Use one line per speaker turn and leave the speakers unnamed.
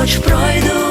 хоч пройду.